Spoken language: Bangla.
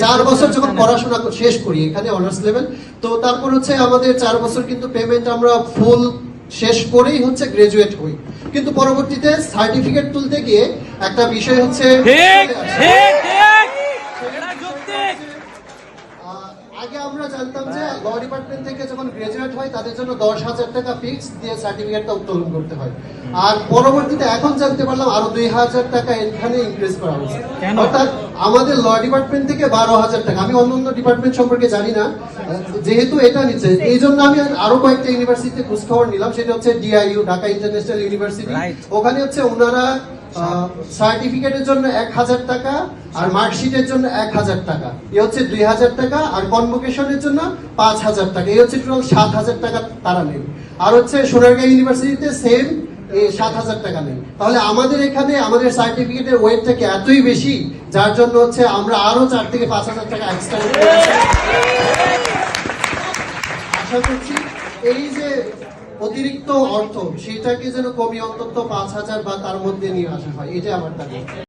চার বছর যখন পড়াশোনা শেষ করি, এখানে অনার্স লেভেল তো তারপর হচ্ছে আমাদের চার বছর কিন্তু পেমেন্ট আমরা ফুল শেষ করেই হচ্ছে গ্রাজুয়েট হই। কিন্তু পরবর্তীতে সার্টিফিকেট তুলতে গিয়ে একটা বিষয় হচ্ছে আগে আমরা জানতাম যে ল ডিপার্টমেন্ট থেকে যখন গ্রাজুয়েট হয় তাদের জন্য দশ হাজার টাকা ফিক্স দিয়ে সার্টিফিকেটটা উত্তোলন করতে হয়। আর পরবর্তীতে এখন জানতে পারলাম আরও দুই হাজার টাকা এখানে ইনক্রিজ করা হয়েছে। অর্থাৎ আমাদের ল ডিপার্টমেন্ট থেকে বারো হাজার টাকা। আমি অন্য অন্য ডিপার্টমেন্ট সম্পর্কে জানি না। যেহেতু এটা নিচ্ছে এই জন্য আমি আরও কয়েকটা ইউনিভার্সিটিতে খোঁজ খবর নিলাম। সেটা হচ্ছে ডিআইইউ ঢাকা ইন্টারন্যাশনাল ইউনিভার্সিটি ওখানে হচ্ছে ওনারা সার্টিফিকেটের জন্য এক হাজার টাকা আর মার্কশিটের জন্য এক হাজার টাকা। এ হচ্ছে দুই হাজার টাকা আর কনভোকেশনের জন্য পাঁচ হাজার টাকা। এই হচ্ছে টোটাল সাত হাজার টাকা তারা নেন আর হচ্ছে সোনারগাঁ ইউনিভার্সিটিতে সেম সাত হাজার টাকা নেই। তাহলে আমাদের এখানে আমাদের সার্টিফিকেটের ওয়েটটাকে এতই বেশি? যার জন্য হচ্ছে আমরা আরও চার থেকে পাঁচ হাজার টাকা এক্সট্রা আশা করছি এই যে অতিরিক্ত অর্থ, সেটাকে যেন কমিয়ে অন্তত পাঁচ হাজার বা তার মধ্যে নিয়ে আসা হয় এটা আমার দাবি।